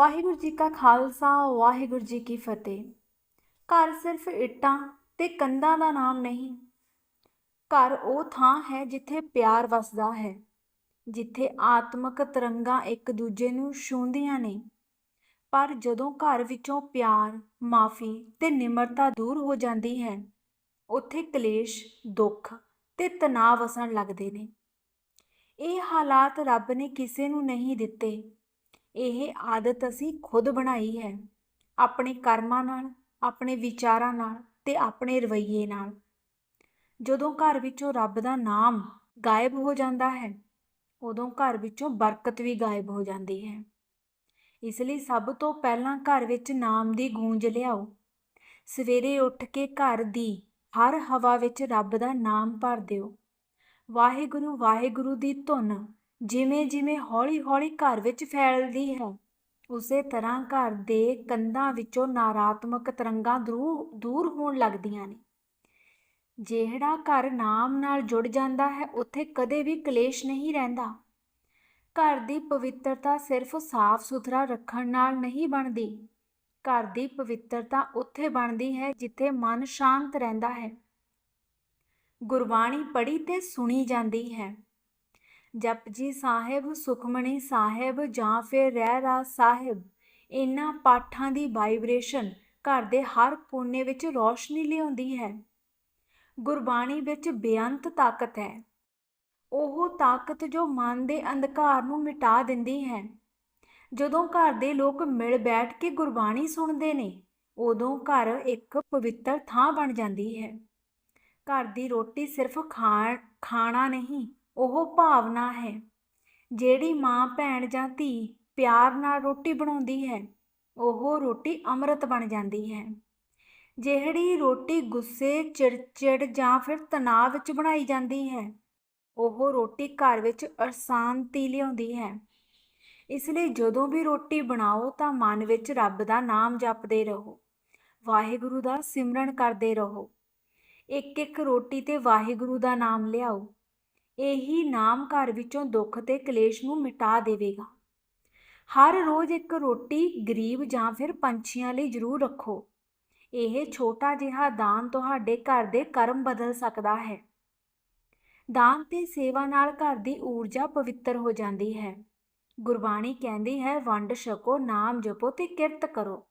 ਵਾਹਿਗੁਰੂ ਜੀ ਕਾ ਖਾਲਸਾ, ਵਾਹਿਗੁਰੂ ਜੀ ਕੀ ਫਤਿਹ। ਘਰ ਸਿਰਫ ਇੱਟਾਂ ਤੇ ਕੰਧਾਂ ਦਾ ਨਾਮ ਨਹੀਂ। ਘਰ ਉਹ ਥਾਂ ਹੈ ਜਿੱਥੇ ਪਿਆਰ ਵਸਦਾ ਹੈ, ਜਿੱਥੇ ਆਤਮਕ ਤਰੰਗਾਂ ਇੱਕ ਦੂਜੇ ਨੂੰ ਛੂੰਹਦੀਆਂ ਨੇ। ਪਰ ਜਦੋਂ ਘਰ ਵਿੱਚੋਂ ਪਿਆਰ, ਮਾਫੀ ਤੇ ਨਿਮਰਤਾ ਦੂਰ ਹੋ ਜਾਂਦੀ ਹੈ, ਉੱਥੇ ਕਲੇਸ਼, ਦੁੱਖ ਤੇ ਤਣਾਅ ਵਸਣ ਲੱਗਦੇ ਨੇ। ਇਹ ਹਾਲਾਤ ਰੱਬ ਨੇ ਕਿਸੇ ਨੂੰ ਨਹੀਂ ਦਿੱਤੇ। ਇਹ ਆਦਤ ਅਸੀਂ ਖੁਦ ਬਣਾਈ ਹੈ। ਆਪਣੇ ਕਰਮਾਂ ਨਾਲ, ਆਪਣੇ ਵਿਚਾਰਾਂ ਨਾਲ ਤੇ ਆਪਣੇ ਰਵੱਈਏ ਨਾਲ। ਜਦੋਂ ਘਰ ਵਿੱਚੋਂ ਰੱਬ ਦਾ ਨਾਮ ਗਾਇਬ ਹੋ ਜਾਂਦਾ ਹੈ, ਉਦੋਂ ਘਰ ਵਿੱਚੋਂ ਬਰਕਤ ਵੀ ਗਾਇਬ ਹੋ ਜਾਂਦੀ ਹੈ। ਇਸ ਲਈ ਸਭ ਤੋਂ ਪਹਿਲਾਂ ਘਰ ਵਿੱਚ ਨਾਮ ਦੀ ਗੂੰਜ ਲਿਆਓ। ਸਵੇਰੇ ਉੱਠ ਕੇ ਘਰ ਦੀ ਹਰ ਹਵਾ ਵਿੱਚ ਰੱਬ ਦਾ ਨਾਮ ਭਰ ਦਿਓ। ਵਾਹਿਗੁਰੂ ਵਾਹਿਗੁਰੂ ਦੀ ਧੁਨ ਜਿਵੇਂ ਜਿਵੇਂ ਹੌਲੀ-ਹੌਲੀ ਘਰ ਵਿੱਚ ਫੈਲਦੀ ਹੈ, ਉਸੇ ਤਰ੍ਹਾਂ ਘਰ ਦੇ ਕੰਧਾਂ ਵਿੱਚੋਂ ਨਾਰਾਤਮਕ ਤਰੰਗਾਂ ਦੂਰ ਹੋਣ ਲੱਗਦੀਆਂ ਨੇ। ਜਿਹੜਾ ਘਰ ਨਾਮ ਨਾਲ ਜੁੜ ਜਾਂਦਾ ਹੈ, ਉੱਥੇ ਕਦੇ ਵੀ ਕਲੇਸ਼ ਨਹੀਂ ਰਹਿੰਦਾ। ਘਰ ਦੀ ਪਵਿੱਤਰਤਾ ਸਿਰਫ ਸਾਫ਼ ਸੁਥਰਾ ਰੱਖਣ ਨਾਲ ਨਹੀਂ ਬਣਦੀ। ਘਰ ਦੀ ਪਵਿੱਤਰਤਾ ਉੱਥੇ ਬਣਦੀ ਹੈ, ਜਿੱਥੇ ਮਨ ਸ਼ਾਂਤ ਰਹਿੰਦਾ ਹੈ। ਗੁਰਬਾਣੀ ਪੜ੍ਹੀ ਤੇ ਸੁਣੀ ਜਾਂਦੀ ਹੈ। ਜਪਜੀ ਸਾਹਿਬ, ਸੁਖਮਣੀ ਸਾਹਿਬ ਜਾਂ ਫਿਰ ਰਹਿ ਰਾਜ ਸਾਹਿਬ, ਇਹਨਾਂ ਪਾਠਾਂ ਦੀ ਵਾਈਬ੍ਰੇਸ਼ਨ ਘਰ ਦੇ ਹਰ ਕੋਨੇ ਵਿੱਚ ਰੌਸ਼ਨੀ ਲਿਆਉਂਦੀ ਹੈ। ਗੁਰਬਾਣੀ ਵਿੱਚ ਬੇਅੰਤ ਤਾਕਤ ਹੈ। ਉਹ ਤਾਕਤ ਜੋ ਮਨ ਦੇ ਅੰਧਕਾਰ ਨੂੰ ਮਿਟਾ ਦਿੰਦੀ ਹੈ। ਜਦੋਂ ਘਰ ਦੇ ਲੋਕ ਮਿਲ ਬੈਠ ਕੇ ਗੁਰਬਾਣੀ ਸੁਣਦੇ ਨੇ, ਉਦੋਂ ਘਰ ਇੱਕ ਪਵਿੱਤਰ ਥਾਂ ਬਣ ਜਾਂਦੀ ਹੈ। ਘਰ ਦੀ ਰੋਟੀ ਸਿਰਫ ਖਾਣ, ਖਾਣਾ ਨਹੀਂ ਉਹ ਭਾਵਨਾ ਹੈ। ਜਿਹੜੀ ਮਾਂ, ਭੈਣ ਜਾਂ ਧੀ ਪਿਆਰ ਨਾਲ ਰੋਟੀ ਬਣਾਉਂਦੀ ਹੈ, ਉਹ ਰੋਟੀ ਅੰਮ੍ਰਿਤ ਬਣ ਜਾਂਦੀ ਹੈ। ਜਿਹੜੀ ਰੋਟੀ ਗੁੱਸੇ, ਚਿੜਚਿੜ ਜਾਂ ਫਿਰ ਤਣਾਅ ਵਿੱਚ ਬਣਾਈ ਜਾਂਦੀ ਹੈ, ਉਹ ਰੋਟੀ ਘਰ ਵਿੱਚ ਅਸ਼ਾਂਤੀ ਲਿਆਉਂਦੀ ਹੈ। ਇਸ ਲਈ ਜਦੋਂ ਵੀ ਰੋਟੀ ਬਣਾਓ ਤਾਂ ਮਨ ਵਿੱਚ ਰੱਬ ਦਾ ਨਾਮ ਜਪਦੇ ਰਹੋ, ਵਾਹਿਗੁਰੂ ਦਾ ਸਿਮਰਨ ਕਰਦੇ ਰਹੋ। ਇੱਕ ਇੱਕ ਰੋਟੀ ਤੇ ਵਾਹਿਗੁਰੂ ਦਾ ਨਾਮ ਲਿਆਓ। ਇਹੀ ਨਾਮ ਘਰ ਵਿੱਚੋਂ ਦੁੱਖ ਤੇ ਕਲੇਸ਼ ਨੂੰ ਮਿਟਾ ਦੇਵੇਗਾ। ਹਰ ਰੋਜ਼ ਇੱਕ ਰੋਟੀ, ਗਰੀਬ ਜਾਂ ਫਿਰ ਪੰਛੀਆਂ ਲਈ ਜ਼ਰੂਰ ਰੱਖੋ। ਇਹ ਛੋਟਾ ਜਿਹਾ ਦਾਨ ਤੁਹਾਡੇ ਘਰ ਦੇ ਕਰਮ ਬਦਲ ਸਕਦਾ ਹੈ। ਦਾਨ ਤੇ ਸੇਵਾ ਨਾਲ ਘਰ ਦੀ ਊਰਜਾ ਪਵਿੱਤਰ ਹੋ ਜਾਂਦੀ ਹੈ। ਗੁਰਬਾਣੀ ਕਹਿੰਦੀ ਹੈ, ਵੰਡ ਛਕੋ, ਨਾਮ ਜਪੋ ਤੇ ਕਿਰਤ ਕਰੋ।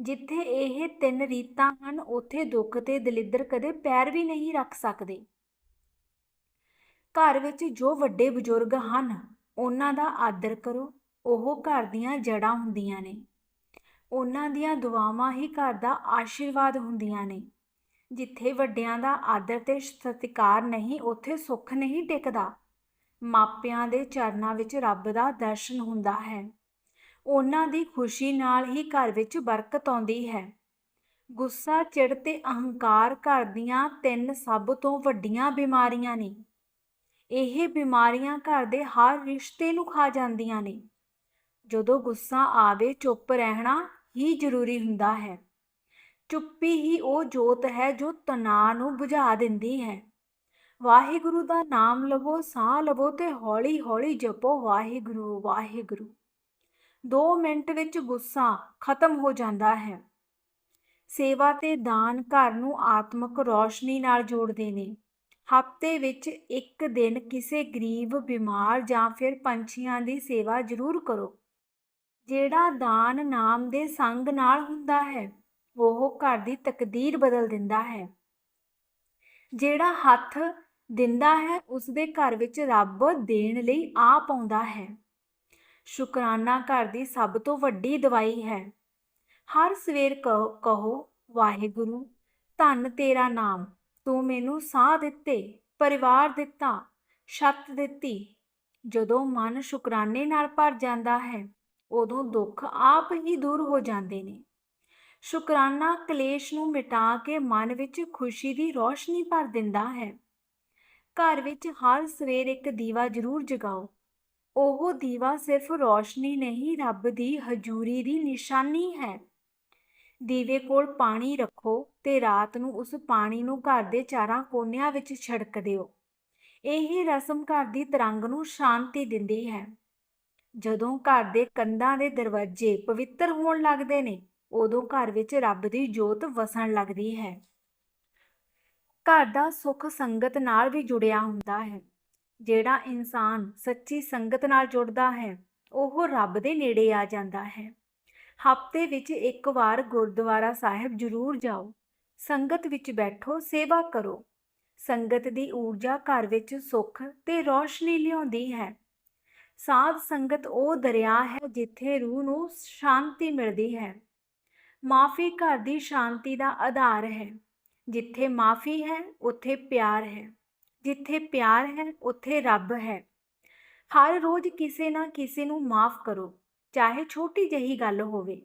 ਜਿੱਥੇ ਇਹ ਤਿੰਨ ਰੀਤਾਂ ਹਨ, ਉੱਥੇ ਦੁੱਖ ਤੇ ਦਲਿੱਦਰ ਕਦੇ ਪੈਰ ਵੀ ਨਹੀਂ ਰੱਖ ਸਕਦੇ। ਘਰ ਵਿੱਚ ਜੋ ਵੱਡੇ ਬਜ਼ੁਰਗ ਹਨ, ਉਹਨਾਂ ਦਾ ਆਦਰ ਕਰੋ, ਉਹ ਘਰ ਦੀਆਂ ਜੜਾਂ ਹੁੰਦੀਆਂ ਨੇ। ਉਹਨਾਂ ਦੀਆਂ ਦੁਆਵਾਂ ਹੀ ਘਰ ਦਾ ਆਸ਼ੀਰਵਾਦ ਹੁੰਦੀਆਂ ਨੇ। ਜਿੱਥੇ ਵੱਡਿਆਂ ਦਾ ਆਦਰ ਤੇ ਸਤਿਕਾਰ ਨਹੀਂ, ਉੱਥੇ ਸੁੱਖ ਨਹੀਂ ਟਿਕਦਾ। ਮਾਪਿਆਂ ਦੇ ਚਰਨਾਂ ਵਿੱਚ ਰੱਬ ਦਾ ਦਰਸ਼ਨ ਹੁੰਦਾ ਹੈ। ਉਹਨਾਂ ਦੀ ਖੁਸ਼ੀ ਨਾਲ ਹੀ ਘਰ ਵਿੱਚ ਬਰਕਤ ਆਉਂਦੀ ਹੈ। ਗੁੱਸਾ, ਚਿੜ ਤੇ ਅਹੰਕਾਰ ਘਰ ਦੀਆਂ ਤਿੰਨ ਸਭ ਤੋਂ ਵੱਡੀਆਂ ਬਿਮਾਰੀਆਂ ਨੇ। ਇਹ ਬਿਮਾਰੀਆਂ ਘਰ ਦੇ ਹਰ ਰਿਸ਼ਤੇ ਨੂੰ ਖਾ ਜਾਂਦੀਆਂ ਨੇ। ਜਦੋਂ ਗੁੱਸਾ ਆਵੇ, ਚੁੱਪ ਰਹਿਣਾ ਹੀ ਜ਼ਰੂਰੀ ਹੁੰਦਾ ਹੈ। ਚੁੱਪੀ ਹੀ ਉਹ ਜੋਤ ਹੈ ਜੋ ਤਣਾਅ ਨੂੰ ਬੁਝਾ ਦਿੰਦੀ ਹੈ। ਵਾਹਿਗੁਰੂ ਦਾ ਨਾਮ ਲਵੋ, ਸਾਹ ਲਵੋ ਤੇ ਹੌਲੀ ਹੌਲੀ ਜਪੋ, ਵਾਹਿਗੁਰੂ ਵਾਹਿਗੁਰੂ। 2 ਮਿੰਟ ਵਿੱਚ ਗੁੱਸਾ ਖਤਮ ਹੋ ਜਾਂਦਾ ਹੈ। ਸੇਵਾ ਤੇ ਦਾਨ ਘਰ ਨੂੰ ਆਤਮਿਕ ਰੋਸ਼ਨੀ ਨਾਲ ਜੋੜਦੇ ਨੇ। ਹਫ਼ਤੇ ਵਿੱਚ ਇੱਕ ਦਿਨ ਕਿਸੇ ਗਰੀਬ, ਬਿਮਾਰ ਜਾਂ ਫਿਰ ਪੰਛੀਆਂ ਦੀ ਸੇਵਾ ਜ਼ਰੂਰ ਕਰੋ। ਜਿਹੜਾ ਦਾਨ ਨਾਮ ਦੇ ਸੰਗ ਨਾਲ ਹੁੰਦਾ ਹੈ, ਉਹ ਘਰ ਦੀ ਤਕਦੀਰ ਬਦਲ ਦਿੰਦਾ ਹੈ। ਜਿਹੜਾ ਹੱਥ ਦਿੰਦਾ ਹੈ ਉਸ ਦੇ ਘਰ ਵਿੱਚ ਰੱਬ ਦੇਣ ਲਈ ਆ ਪਾਉਂਦਾ ਹੈ। ਸ਼ੁਕਰਾਨਾ ਘਰ ਦੀ ਸਭ ਤੋਂ ਵੱਡੀ ਦਵਾਈ ਹੈ। ਹਰ ਸਵੇਰ ਕਹੋ, ਵਾਹਿਗੁਰੂ, ਧੰਨ ਤੇਰਾ ਨਾਮ। ਤੂੰ ਮੈਨੂੰ ਸਾਹ ਦਿੱਤੇ, ਪਰਿਵਾਰ ਦਿੱਤਾ, ਛੱਤ ਦਿੱਤੀ। ਜਦੋਂ ਮਨ ਸ਼ੁਕਰਾਨੇ ਨਾਲ ਭਰ ਜਾਂਦਾ ਹੈ, ਉਦੋਂ ਦੁੱਖ ਆਪ ਹੀ ਦੂਰ ਹੋ ਜਾਂਦੇ ਨੇ। ਸ਼ੁਕਰਾਨਾ ਕਲੇਸ਼ ਨੂੰ ਮਿਟਾ ਕੇ ਮਨ ਵਿੱਚ ਖੁਸ਼ੀ ਦੀ ਰੋਸ਼ਨੀ ਭਰ ਦਿੰਦਾ ਹੈ। ਘਰ ਵਿੱਚ ਹਰ ਸਵੇਰ ਇੱਕ ਦੀਵਾ ਜ਼ਰੂਰ ਜਗਾਓ। ਉਹ ਦੀਵਾ ਸਿਰਫ ਰੋਸ਼ਨੀ ਨਹੀਂ, ਰੱਬ ਦੀ ਹਜ਼ੂਰੀ ਦੀ ਨਿਸ਼ਾਨੀ ਹੈ। ਦੀਵੇ ਕੋਲ ਪਾਣੀ ਰੱਖੋ। ਤੇ ਰਾਤ ਨੂੰ ਉਸ ਪਾਣੀ ਨੂੰ ਘਰ ਦੇ ਚਾਰਾਂ ਕੋਨਿਆਂ ਵਿੱਚ ਛਿੜਕ ਦਿਓ। ਇਹ ਰਸਮ ਘਰ ਦੀ ਤਰੰਗ ਨੂੰ ਸ਼ਾਂਤੀ ਦਿੰਦੀ ਹੈ। ਜਦੋਂ ਘਰ ਦੇ ਕੰਧਾਂ ਦੇ ਦਰਵਾਜ਼ੇ ਪਵਿੱਤਰ ਹੋਣ ਲੱਗਦੇ ਨੇ, ਉਦੋਂ ਘਰ ਵਿੱਚ ਰੱਬ ਦੀ ਜੋਤ ਵਸਣ ਲੱਗਦੀ ਹੈ। ਘਰ ਦਾ ਸੁੱਖ ਸੰਗਤ ਨਾਲ ਵੀ ਜੁੜਿਆ ਹੁੰਦਾ ਹੈ। ਜਿਹੜਾ ਇਨਸਾਨ ਸੱਚੀ ਸੰਗਤ ਨਾਲ ਜੁੜਦਾ ਹੈ, ਉਹ ਰੱਬ ਦੇ ਨੇੜੇ ਆ ਜਾਂਦਾ ਹੈ। ਹਫ਼ਤੇ ਵਿੱਚ ਇੱਕ ਵਾਰ ਗੁਰਦੁਆਰਾ ਸਾਹਿਬ ਜ਼ਰੂਰ ਜਾਓ। ਸੰਗਤ ਵਿੱਚ ਬੈਠੋ, ਸੇਵਾ ਕਰੋ। ਸੰਗਤ ਦੀ ਊਰਜਾ ਘਰ ਵਿੱਚ ਸੁੱਖ ਤੇ ਰੌਸ਼ਨੀ ਲਿਆਉਂਦੀ ਹੈ। ਸਾਧ ਸੰਗਤ ਉਹ ਦਰਿਆ ਹੈ ਜਿੱਥੇ ਰੂਹ ਨੂੰ ਸ਼ਾਂਤੀ ਮਿਲਦੀ ਹੈ। ਮਾਫੀ ਘਰ ਦੀ ਸ਼ਾਂਤੀ ਦਾ ਆਧਾਰ ਹੈ। ਜਿੱਥੇ ਮਾਫੀ ਹੈ, ਉੱਥੇ ਪਿਆਰ ਹੈ। ਜਿੱਥੇ ਪਿਆਰ ਹੈ, ਉੱਥੇ ਰੱਬ ਹੈ। ਹਰ ਰੋਜ਼ ਕਿਸੇ ਨਾ ਕਿਸੇ ਨੂੰ ਮਾਫ ਕਰੋ, ਚਾਹੇ ਛੋਟੀ ਜਿਹੀ ਗੱਲ ਹੋਵੇ।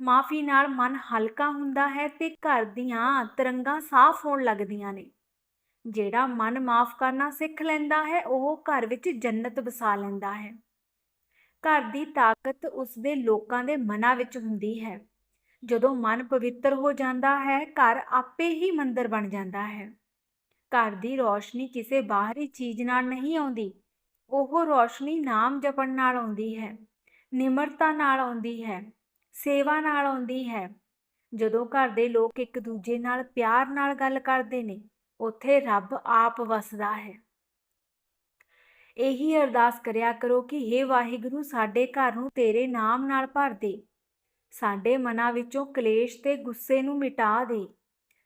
ਮਾਫੀ ਨਾਲ ਮਨ ਹਲਕਾ ਹੁੰਦਾ ਹੈ ਤੇ ਘਰ ਦੀਆਂ ਤਰੰਗਾਂ ਸਾਫ਼ ਹੋਣ ਲੱਗਦੀਆਂ ਨੇ। ਜਿਹੜਾ ਮਨ ਮਾਫ ਕਰਨਾ ਸਿੱਖ ਲੈਂਦਾ ਹੈ, ਉਹ ਘਰ ਵਿੱਚ ਜੰਨਤ ਵਸਾ ਲੈਂਦਾ ਹੈ। ਘਰ ਦੀ ਤਾਕਤ ਉਸ ਦੇ ਲੋਕਾਂ ਦੇ ਮਨਾਂ ਵਿੱਚ ਹੁੰਦੀ ਹੈ। ਜਦੋਂ ਮਨ ਪਵਿੱਤਰ ਹੋ ਜਾਂਦਾ ਹੈ, ਘਰ ਆਪੇ ਹੀ ਮੰਦਰ ਬਣ ਜਾਂਦਾ ਹੈ। ਘਰ ਦੀ ਰੌਸ਼ਨੀ ਕਿਸੇ ਬਾਹਰੀ ਚੀਜ਼ ਨਾਲ ਨਹੀਂ ਆਉਂਦੀ। ਉਹ ਰੌਸ਼ਨੀ ਨਾਮ ਜਪਣ ਨਾਲ ਆਉਂਦੀ ਹੈ, ਨਿਮਰਤਾ ਨਾਲ ਆਉਂਦੀ ਹੈ। ਸੇਵਾ ਨਾਲ ਆਉਂਦੀ ਹੈ। ਜਦੋਂ ਘਰ ਦੇ ਲੋਕ ਇੱਕ ਦੂਜੇ ਨਾਲ ਪਿਆਰ ਨਾਲ ਗੱਲ ਕਰਦੇ ਨੇ, ਉੱਥੇ ਰੱਬ ਆਪ ਵਸਦਾ ਹੈ। ਇਹੀ ਅਰਦਾਸ ਕਰਿਆ ਕਰੋ ਕਿ हे ਵਾਹਿਗੁਰੂ, ਸਾਡੇ ਘਰ ਨੂੰ ਤੇਰੇ ਨਾਮ ਨਾਲ ਭਰ ਦੇ। ਸਾਡੇ ਮਨਾਂ ਵਿੱਚੋਂ ਕਲੇਸ਼ ਤੇ ਗੁੱਸੇ ਨੂੰ ਮਿਟਾ ਦੇ।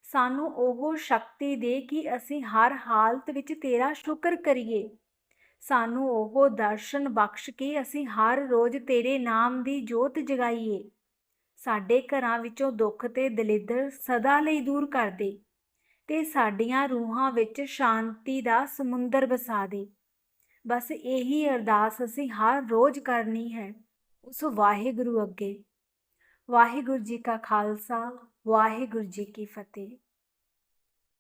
ਸਾਨੂੰ ਉਹ ਸ਼ਕਤੀ ਦੇ ਕਿ ਅਸੀਂ ਹਰ ਹਾਲਤ ਵਿੱਚ ਤੇਰਾ ਸ਼ੁਕਰ ਕਰੀਏ। ਸਾਨੂੰ ਉਹ ਦਰਸ਼ਨ ਬਖਸ਼ ਕੇ ਅਸੀਂ ਹਰ ਰੋਜ਼ ਤੇਰੇ ਨਾਮ ਦੀ ਜੋਤ ਜਗਾਈਏ। ਸਾਡੇ ਘਰਾਂ ਵਿੱਚੋਂ ਦੁੱਖ ਤੇ ਦਲਿੱਦਰ ਸਦਾ ਲਈ ਦੂਰ ਕਰ ਦੇ ਤੇ ਸਾਡੀਆਂ ਰੂਹਾਂ ਵਿੱਚ ਸ਼ਾਂਤੀ ਦਾ ਸਮੁੰਦਰ ਵਸਾ ਦੇ। ਬਸ ਇਹੀ ਅਰਦਾਸ ਅਸੀਂ ਹਰ ਰੋਜ਼ ਕਰਨੀ ਹੈ ਉਸ ਵਾਹਿਗੁਰੂ ਅੱਗੇ। ਵਾਹਿਗੁਰੂ ਜੀ ਕਾ ਖਾਲਸਾ, ਵਾਹਿਗੁਰੂ ਜੀ ਕੀ ਫਤਿਹ।